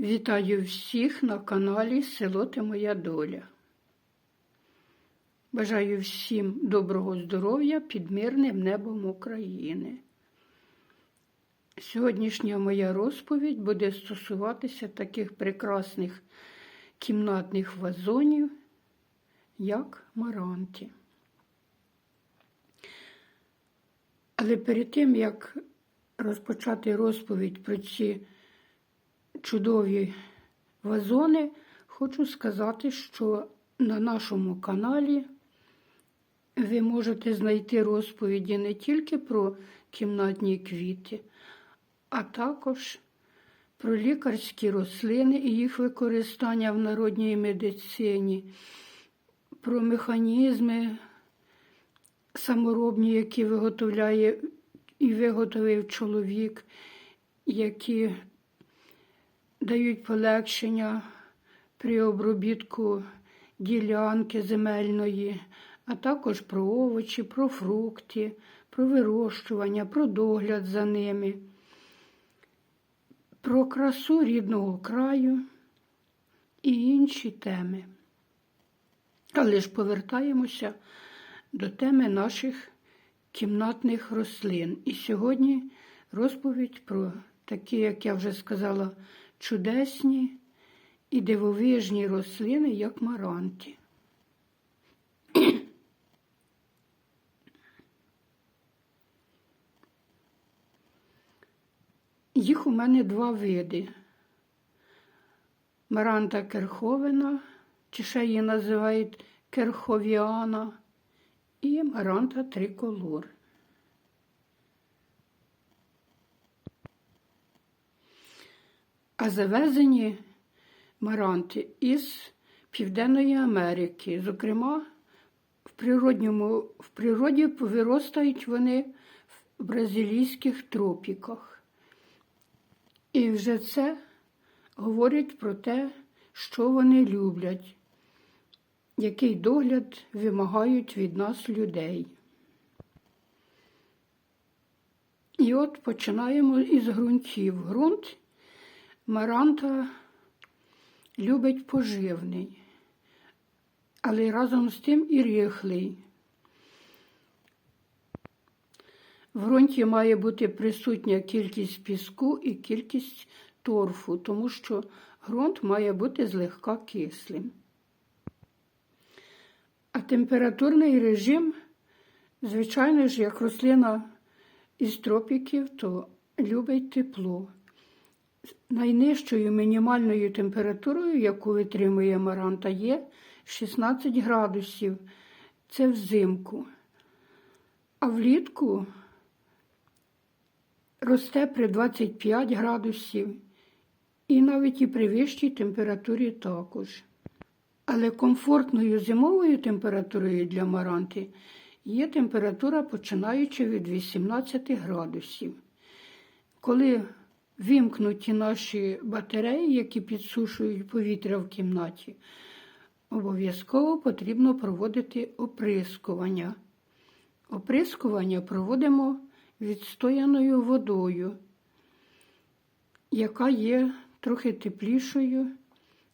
Вітаю всіх на каналі Село Ти Моя Доля. Бажаю всім доброго здоров'я під мирним небом України. Сьогоднішня моя розповідь буде стосуватися таких прекрасних кімнатних вазонів, як маранті. Але перед тим, як розпочати розповідь про ці чудові вазони, хочу сказати, що на нашому каналі ви можете знайти розповіді не тільки про кімнатні квіти, а також про лікарські рослини і їх використання в народній медицині, про механізми саморобні, які виготовляє і виготовив чоловік, які дають полегшення при обробітку ділянки земельної, а також про овочі, про фрукти, про вирощування, про догляд за ними, про красу рідного краю і інші теми. Але ж повертаємося до теми наших кімнатних рослин. І сьогодні розповідь про такі, як я вже сказала, чудесні і дивовижні рослини, як маранті. Їх у мене два види. Маранта керховина, чи ще її називають керховіана, і маранта триколор. А завезені маранти із Південної Америки. Зокрема, в природньому, в природі виростають вони в бразилійських тропіках. І вже це говорить про те, що вони люблять, який догляд вимагають від нас людей. І от починаємо із ґрунтів. Ґрунт Маранта любить поживний, але разом з тим і рихлий. В ґрунті має бути присутня кількість піску і кількість торфу, тому що ґрунт має бути злегка кислим. А температурний режим, звичайно ж, як рослина із тропіків, то любить тепло. Найнижчою мінімальною температурою, яку витримує маранта, є 16 градусів. Це взимку. А влітку росте при 25 градусів і навіть і при вищій температурі також. Але комфортною зимовою температурою для маранти є температура починаючи від 18 градусів. Коли вимкнуті наші батареї, які підсушують повітря в кімнаті, обов'язково потрібно проводити оприскування. Оприскування проводимо відстояною водою, яка є трохи теплішою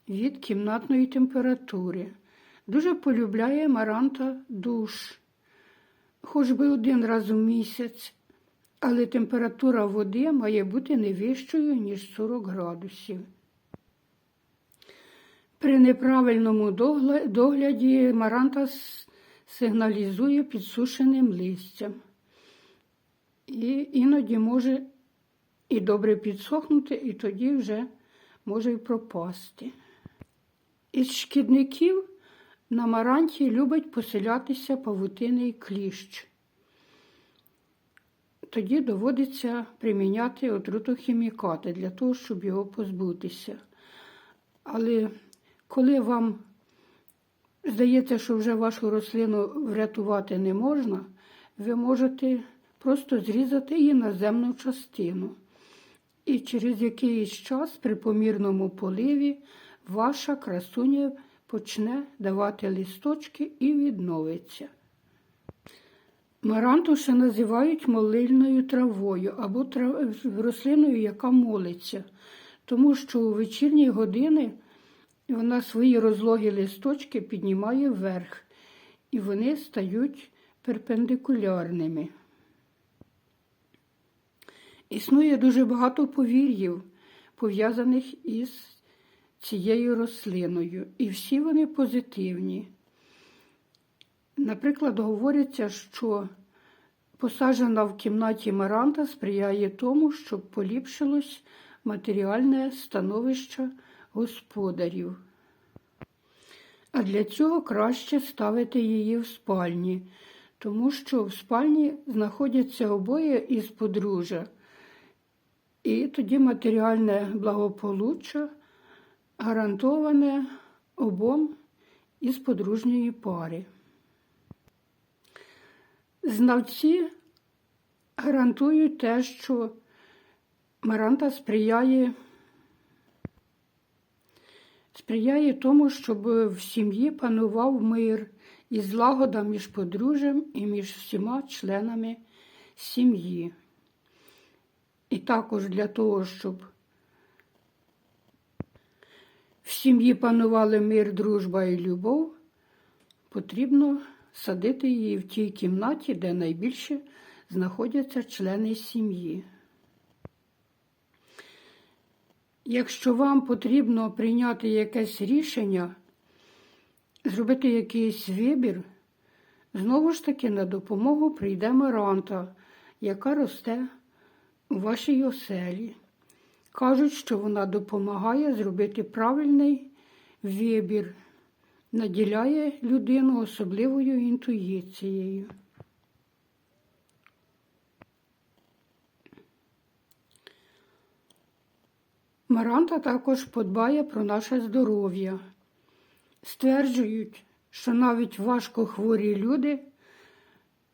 від кімнатної температури. Дуже полюбляє маранта душ, хоч би один раз у місяць але температура води має бути не вищою, ніж 40 градусів. При неправильному догляді маранта сигналізує підсушеним листям. І іноді може і добре підсохнути, і тоді вже може й пропасти. Із шкідників на маранті любить поселятися павутиний кліщ тоді доводиться приміняти отрутохімікати для того, щоб його позбутися. Але коли вам здається, що вже вашу рослину врятувати не можна, ви можете просто зрізати її на земну частину. І через якийсь час при помірному поливі ваша красуня почне давати листочки і відновиться. Маранту ще називають молильною травою або трав... рослиною, яка молиться, тому що у вечірні години вона свої розлогі листочки піднімає вверх, і вони стають перпендикулярними. Існує дуже багато повір'їв, пов'язаних із цією рослиною, і всі вони позитивні. Наприклад, говориться, що посаджена в кімнаті Маранта сприяє тому, щоб поліпшилось матеріальне становище господарів. А для цього краще ставити її в спальні, тому що в спальні знаходяться обоє із подружжя. І тоді матеріальне благополуччя гарантоване обом із подружньої пари. Знавці гарантують те, що Маранта сприяє, сприяє тому, щоб в сім'ї панував мир і злагода між подружжям і між всіма членами сім'ї. І також для того, щоб в сім'ї панували мир, дружба і любов, потрібно садити її в тій кімнаті, де найбільше знаходяться члени сім'ї. Якщо вам потрібно прийняти якесь рішення, зробити якийсь вибір, знову ж таки на допомогу прийде Маранта, яка росте у вашій оселі. Кажуть, що вона допомагає зробити правильний вибір, наділяє людину особливою інтуїцією. Маранта також подбає про наше здоров'я. Стверджують, що навіть важко хворі люди,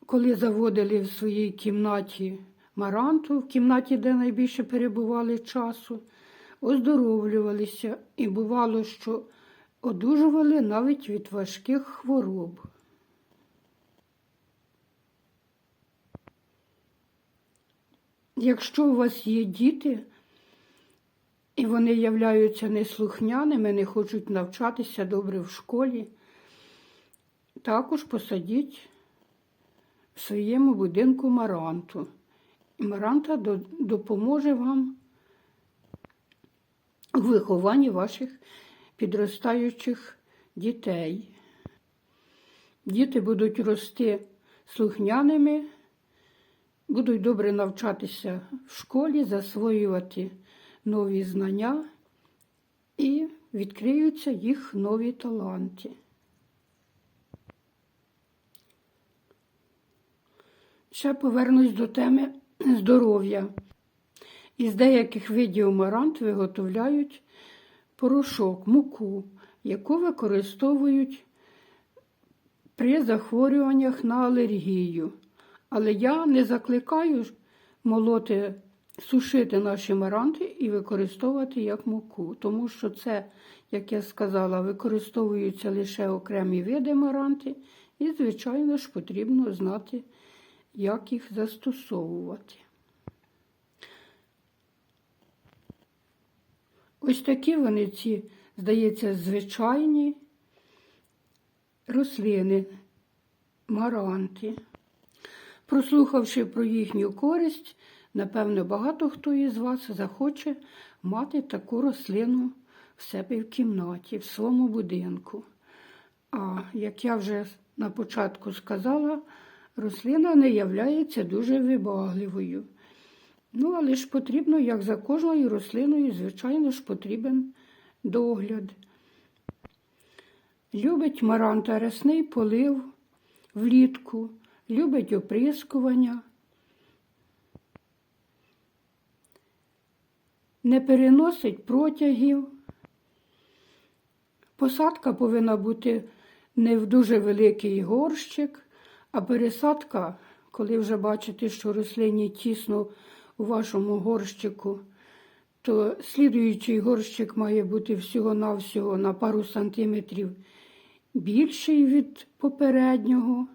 коли заводили в своїй кімнаті маранту, в кімнаті, де найбільше перебували часу, оздоровлювалися і бувало, що одужували навіть від важких хвороб. Якщо у вас є діти, і вони являються неслухняними, не хочуть навчатися добре в школі, також посадіть в своєму будинку маранту. І маранта допоможе вам у вихованні ваших підростаючих дітей. Діти будуть рости слухняними, будуть добре навчатися в школі, засвоювати нові знання і відкриються їх нові таланти. Ще повернусь до теми здоров'я. Із деяких видів марант виготовляють порошок, муку, яку використовують при захворюваннях на алергію. Але я не закликаю молоти, сушити наші маранти і використовувати як муку, тому що це, як я сказала, використовуються лише окремі види маранти, і, звичайно ж, потрібно знати, як їх застосовувати. Ось такі вони ці, здається, звичайні рослини, маранти. Прослухавши про їхню користь, напевно, багато хто із вас захоче мати таку рослину в себе в кімнаті, в своєму будинку. А як я вже на початку сказала, рослина не являється дуже вибагливою. Ну, але ж потрібно, як за кожною рослиною, звичайно ж, потрібен догляд. Любить маранта рясний полив влітку, любить оприскування. Не переносить протягів. Посадка повинна бути не в дуже великий горщик, а пересадка, коли вже бачите, що рослині тісно у вашому горщику, то слідуючий горщик має бути всього-навсього на пару сантиметрів більший від попереднього.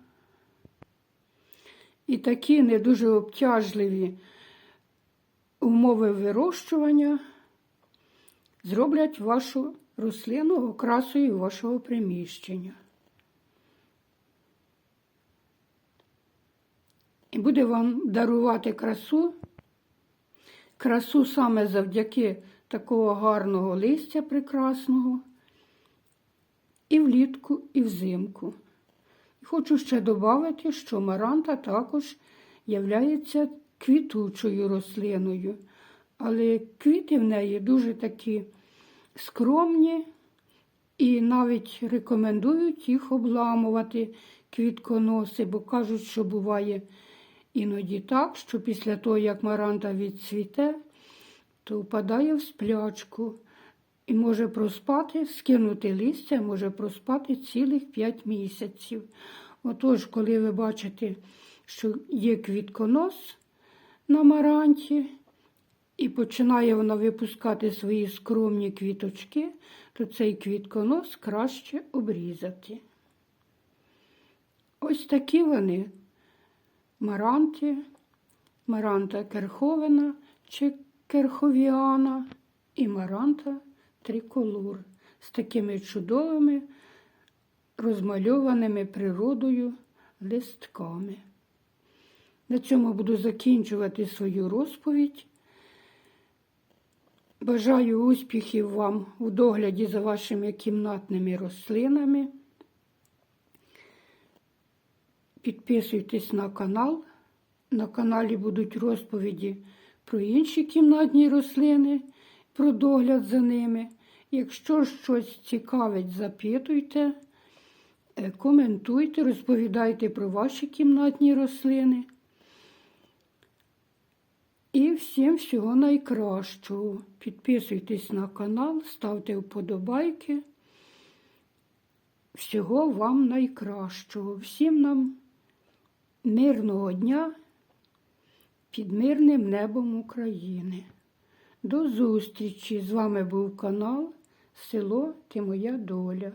І такі не дуже обтяжливі умови вирощування зроблять вашу рослину окрасою вашого приміщення. І буде вам дарувати красу, красу саме завдяки такого гарного листя прекрасного, і влітку, і взимку. Хочу ще додати, що маранта також являється квітучою рослиною, але квіти в неї дуже такі скромні і навіть рекомендують їх обламувати квітконоси, бо кажуть, що буває іноді так, що після того, як маранта відцвіте, то впадає в сплячку і може проспати, скинути листя, може проспати цілих 5 місяців. Отож, коли ви бачите, що є квітконос на маранті, і починає вона випускати свої скромні квіточки, то цей квітконос краще обрізати. Ось такі вони маранти, маранта керховина чи керховіана і маранта триколор з такими чудовими розмальованими природою листками. На цьому буду закінчувати свою розповідь. Бажаю успіхів вам у догляді за вашими кімнатними рослинами. Підписуйтесь на канал. На каналі будуть розповіді про інші кімнатні рослини, про догляд за ними. Якщо щось цікавить, запитуйте, е, коментуйте, розповідайте про ваші кімнатні рослини. І всім всього найкращого. Підписуйтесь на канал, ставте вподобайки. Всього вам найкращого. Всім нам мирного дня під мирним небом України. До зустрічі! З вами був канал Село Ти Моя Доля.